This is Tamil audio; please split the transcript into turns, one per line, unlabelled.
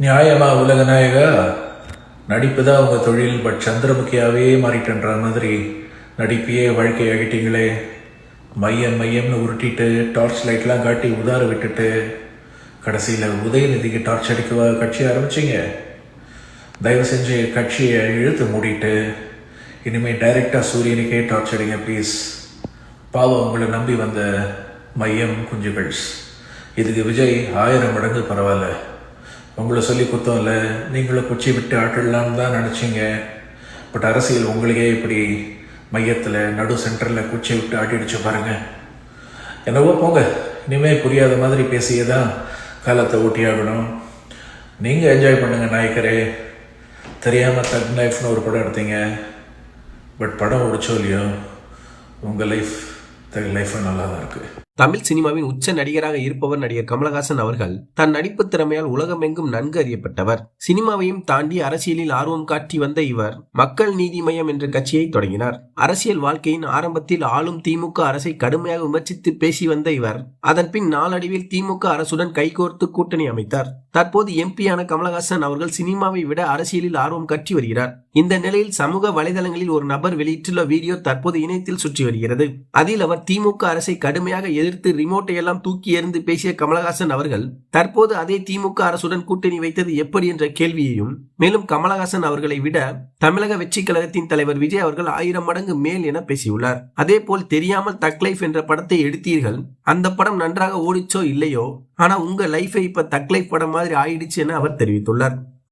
நியாயமா உலக நாயகா? நடிப்பு தான் உங்கள் தொழில் பட் சந்திரமுகியாவே மாறிட்டன்ற மாதிரி நடிப்பையே வாழ்க்கை ஆகிட்டீங்களே மையம் மையம்னு உருட்டிட்டு டார்ச் லைட்லாம் காட்டி உதார விட்டுட்டு கடைசியில் உதயநிதிக்கு டார்ச் அடிக்கவா கட்சி ஆரம்பிச்சிங்க? தயவு செஞ்சு கட்சியை இழுத்து மூடிட்டு இனிமேல் டைரெக்டாக சூரியனுக்கே டார்ச் அடிங்க ப்ளீஸ் பாவம் உங்களை நம்பி வந்த மையம் குஞ்சுகள்ஸ் இதுக்கு விஜய் ஆயிரம் மடங்கு பரவாயில்ல. உங்களை சொல்லி கொடுத்தோம் இல்லை நீங்களும் குச்சி விட்டு ஆட்டிடலான்னு தான் நினச்சிங்க. பட் அரசியல் உங்களையே இப்படி மையத்தில் நடு சென்டரில் குச்சி விட்டு ஆட்டிடுச்சு பாருங்கள் என்னவோ போங்க இனிமேல் புரியாத மாதிரி பேசியே தான் காலத்தை ஓட்டி ஆகணும் நீங்கள் என்ஜாய் பண்ணுங்க நாயக்கரே. தெரியாமல் தக் லைஃப்னு ஒரு படம் எடுத்தீங்க. பட் படம் ஒடிச்சோ இல்லையோ உங்கள் லைஃப் தக் லைஃபும் நல்லா தான் இருக்குது
தமிழ் சினிமாவின் உச்ச நடிகராக இருப்பவர் நடிகர் கமலஹாசன் அவர்கள் தன் நடிப்பு திறமையால் உலகமெங்கும் நன்கு அறியப்பட்டவர். சினிமாவையும் தாண்டி அரசியலில் ஆர்வம் காட்டி வந்த இவர் மக்கள் நீதி மய்யம் என்ற கட்சியை தொடங்கினார். அரசியல் வாழ்க்கையின் ஆரம்பத்தில் ஆளும் திமுக அரசை கடுமையாக விமர்சித்து பேசி வந்த இவர் அதன் பின் நாளடைவில் திமுக அரசுடன் கைகோர்த்து கூட்டணி அமைத்தார். தற்போது எம்பியான கமலஹாசன் அவர்கள் சினிமாவை விட அரசியலில் ஆர்வம் காட்டி வருகிறார். இந்த நிலையில் சமூக வலைதளங்களில் ஒரு நபர் வெளியிட்டுள்ள வீடியோ தற்போது இணையத்தில் சுற்றி வருகிறது. அதில் அவர் திமுக அரசை கடுமையாக எதிர்த்து ரிமோட்டை எல்லாம் தூக்கி எறிந்து பேசிய கமலஹாசன் அவர்கள் தற்போது அதே திமுக அரசுடன் கூட்டணி வைத்தது எப்படி என்ற கேள்வியையும் மேலும் கமலஹாசன் அவர்களை விட தமிழக வெற்றி கழகத்தின் தலைவர் விஜய் அவர்கள் ஆயிரம் மடங்கு மேல் என பேசியுள்ளார். அதே போல் தெரியாமல் தக் லைஃப் என்ற படத்தை எடுத்தீர்கள் அந்த படம் நன்றாக ஓடிச்சோ இல்லையோ ஆனா உங்க லைஃபை இப்ப தக் லைஃப் படம் மாதிரி ஆயிடுச்சு என அவர் தெரிவித்துள்ளார்.